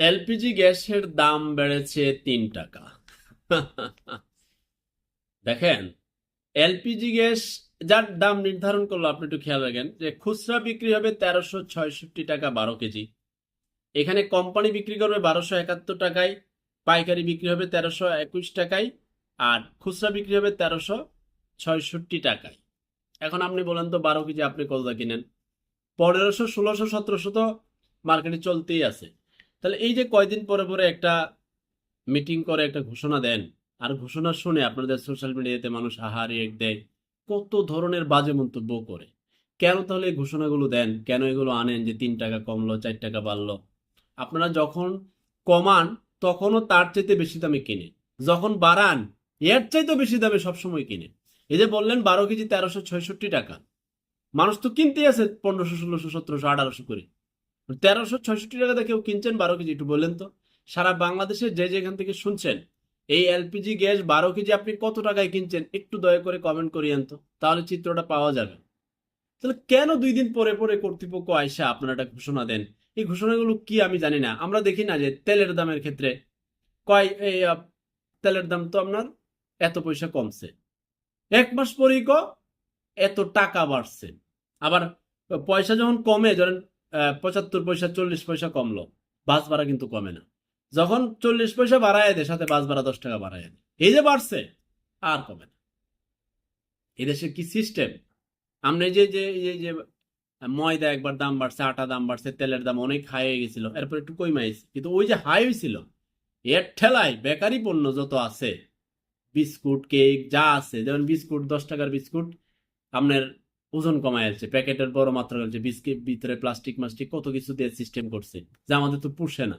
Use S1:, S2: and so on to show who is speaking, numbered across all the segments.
S1: LPG গ্যাসের দাম বেড়েছে তিন টাকা। দেখেন, এলপিজি গ্যাস যার দাম নির্ধারণ করল, আপনি একটু খেয়াল রাখেন, যে খুচরা বিক্রি হবে তেরোশো ছয়ষট্টি টাকা বারো কেজি। এখানে কোম্পানি বিক্রি করবে বারোশো একাত্তর টাকায়, পাইকারি বিক্রি হবে তেরোশো একুশ টাকায়, আর খুচরা বিক্রি হবে তেরোশো ছয়ষট্টি টাকায়। এখন আপনি বলেন তো, বারো কেজি আপনি কলদা কিনেন। পনেরোশো, ষোলোশো, সতেরোশো তো মার্কেটে চলতেই আছে। তাহলে এই যে কয়দিন পরে পরে একটা মিটিং করে, একটা ঘোষণা দেন, আর ঘোষণা শুনে আপনাদের সোশ্যাল মিডিয়াতে মানুষ আহারি, এক দেয়, কত ধরনের বাজে মন্তব্য করে। কেন তাহলে এই ঘোষণাগুলো দেন? কেন এগুলো আনেন যে তিন টাকা কমলো, চার টাকা বাড়লো? আপনারা যখন কমান, তখনও তার চাইতে বেশি দামে কিনে যখন বাড়ান, এর চাইতে বেশি দামে সবসময় কিনে এই যে বললেন বারো কেজি তেরোশো ছয়ষট্টি টাকা। মানুষ তো কিনতেই আছে পনেরোশো, ষোলোশো, সতেরোশো, আঠারোশো করে। তেরোশো ছয়ষট্টি টাকাতে কেউ কিনছেন বারো কেজি, একটু বললেন তো। সারা বাংলাদেশে যে যেখান থেকে শুনছেন, এই এলপিজি গ্যাস বারো কেজি আপনি কত টাকায় কিনছেন, একটু দয়া করে কমেন্ট করিয়েন তো, তাহলে চিত্রটা পাওয়া যাবে। তাহলে কেন দুই দিন পরে পরে কর্তৃপক্ষ আইসা আপনারা একটা ঘোষণা দেন? এই ঘোষণাগুলো কি আমি জানি না। আমরা দেখি না যে তেলের দামের ক্ষেত্রে কয় এই তেলের দাম তো আপনার এত পয়সা কমছে। এক মাস পরেই ক, এত টাকা বাড়ছে। আবার পয়সা যখন কমে, ধরেন পঁচাত্তর পয়সা, চল্লিশ পয়সা কমলো। বাস ভাড়া কিন্তু কমে না। যখন চল্লিশ পয়সা বাড়ায় দেয়, সাথে বাস ভাড়া দশ টাকা বাড়ায় দেয়। এই যে বাড়ছে, আর কমে না। এদেশে কি সিস্টেম আমরা যে যে যে ময়দা একবার দাম বাড়ছে, আটা দাম বাড়ছে, তেলের দাম অনেক হাই হয়ে গেছিল, এরপর একটু কমে আইছে। কিন্তু ওই যে হাই হয়েছিল এর ঠেলায় বেকারি পণ্য যত আছে, বিস্কুট, কেক, যা আছে, যেমন বিস্কুট, দশ টাকার বিস্কুট, আপনার ওজন কমায় আছে প্যাকেটের বড় মাত্রা হচ্ছে বিস্কিট, ভিতরে প্লাস্টিক মাস্টিক, কত কিছু দিয়ে সিস্টেম করছে। যা আমাদের তো পুষে না।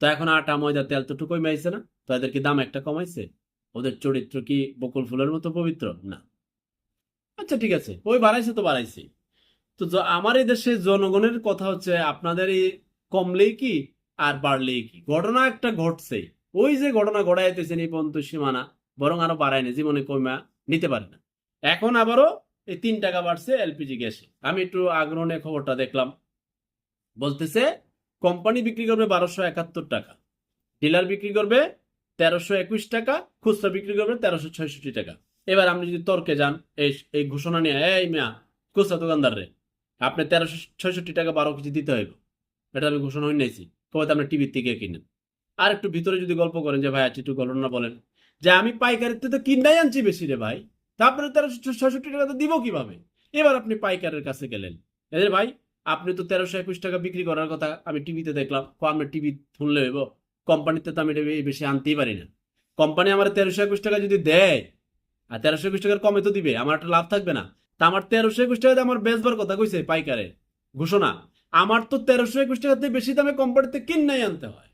S1: তো এখন আটা, ময়দা, তেল তো একটু কমাইছে না। তো এদের কি দাম একটা কমাইছে। ওদের চরিত্র কি বকুল ফুলের মতো পবিত্র? না। আচ্ছা ঠিক আছে। ওই বাড়াইছে তো বাড়াইছে। তো আমার এই দেশে জনগণের কথা হচ্ছে, আপনাদের এই কমলেই কি আর বাড়লেই কি? ঘটনা একটা ঘটছে। ওই যে ঘটনা ঘটাইতেছেন এই পর্যন্ত সীমানা, বরং আরও বাড়ায়নি জীবনে কমা নিতে পারে না। এখন আবারও এই তিন টাকা বাড়ছে এলপিজি গ্যাসে। আমি একটু আগ্রহ নিয়ে খবরটা দেখলাম। বলতেছে, কোম্পানি বিক্রি করবে বারোশো একাত্তর টাকা। ডিলার বিক্রি করবে তেরোশো একুশ টাকা, খুচরা বিক্রি করবে তেরোশো ছয়ষট্টি টাকা। এবার আপনি যদি তর্কে যান, এই এই ঘোষণা নিয়ে, এই মিয়া, খুচরা দোকানদার রে, আপনি তেরোশো ছয়ষট্টি টাকা বারো কেজি দিতে হইব। এটা আমি ঘোষণা হয়ে নিয়েছি কবে আপনি টিভির থেকে কিনেন। আর একটু ভিতরে যদি গল্প করেন যে, ভাই আচ্ছা একটু ঘটনা বলেন। যে, আমি পাইকারিতে তো কিনাই আনছি বেশি রে ভাই। তারপরে তেরোশো ছয়ষট্টি টাকা তো দিব কীভাবে? এবার আপনি পাইকারের কাছে গেলেন। এদের ভাই, আপনি তো তেরোশো একুশ টাকা বিক্রি করার কথা আমি টিভিতে দেখলাম। কো, আমরা টিভি শুনলে হইব। কোম্পানিতে তো আমি এটা বেশি আনতেই পারি না। কোম্পানি আমার তেরোশো একুশ টাকা যদি দেয়, আর তেরোশো একুশ টাকার কমে তো দিবে, আমার একটা লাভ থাকবে না। তা আমার তেরোশো একুশ টাকাতে আমার বেচবার কথা কইছে পাইকারে। ঘোষণা, আমার তো তেরোশো একুশ টাকাতে বেশি দামে কোম্পানিতে কিনাই আনতে হয়।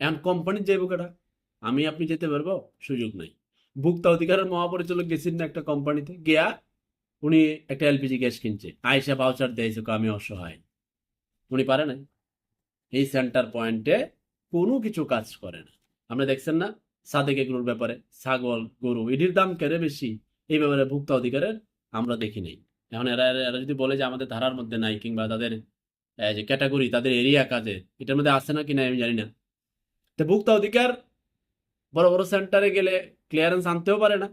S1: এখন কোম্পানির যাইব কেটা আমি আপনি যেতে পারব? সুযোগ নাই। ভুক্তা অধিকারের মহাপরিচালক গেছেন না একটা কোম্পানিতে, গিয়া উনি একটা এলপিজি গ্যাস কিনছে। আয়সা ভাউচার দিয়েছে আমি অসহায়। উনি পারে নাই। এই সেন্টার পয়েন্টে কোনো কিছু কাজ করে না। আপনি দেখছেন না? সাদেক এগুলোর ব্যাপারে, ছাগল, গরু এটির দাম কেড়ে বেশি। এই ব্যাপারে ভুক্তা অধিকারের আমরা দেখি নাই। এখন এরা এরা যদি বলে যে আমাদের ধারার মধ্যে নাই কিংবা তাদের যে ক্যাটাগরি তাদের এরিয়া কাজে, এটার মধ্যে আছে না কিনা আমি জানি না। তো ভুক্তা অধিকার বড় বড় সেন্টারে গেলে ক্লিয়ারেন্স আনতেও পারে না,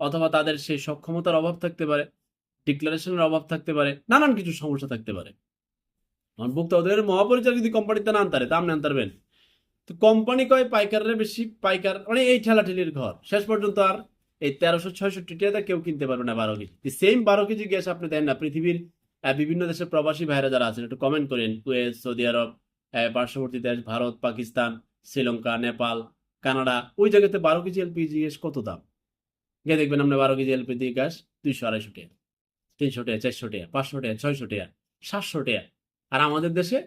S1: অথবা তাদের সেই সক্ষমতার অভাব থাকতে পারে ডিক্লারেশনের অভাব থাকতে পারে, নানান কিছু সমস্যা থাকতে পারে। ভুক্তা অধিকারের মহাপরিচালক যদি কোম্পানিতে না আনতারে, তা আপনি আনতারবেন। তো কোম্পানি কয় পাইকারের বেশি, পাইকার মানে এই ঠেলাঠেলির ঘর। শেষ পর্যন্ত আর এই তেরোশো ছয়ষট্টি টাকা কেউ কিনতে পারবে না বারো কেজি। সেম বারো কেজি গ্যাস আপনি দেন না, পৃথিবীর বিভিন্ন দেশের প্রবাসী ভাইরা যারা আছেন, একটু কমেন্ট করেন। কুয়েত, সৌদি আরব পার্শ্ববর্তী দেশ, ভারত, পাকিস্তান, শ্রীলঙ্কা, নেপাল কানাডা, ওই জায়গাতে বারো কেজি এলপিজি গ্যাস কত দাম? গিয়ে দেখবেন আপনি বারো কেজি এলপিজি গ্যাস দুইশো, আড়াইশো টাকা, তিনশো টাকা, চারশো টাকা, পাঁচশো টাকা, ছয়শো টাকা, সাতশো টাকা। আর আমাদের দেশে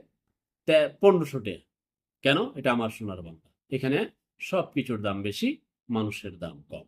S1: পনেরোশো টাকা। কেন? এটা আমার সোনার বাংলা। এখানে সব কিছুর দাম বেশি, মানুষের দাম কম।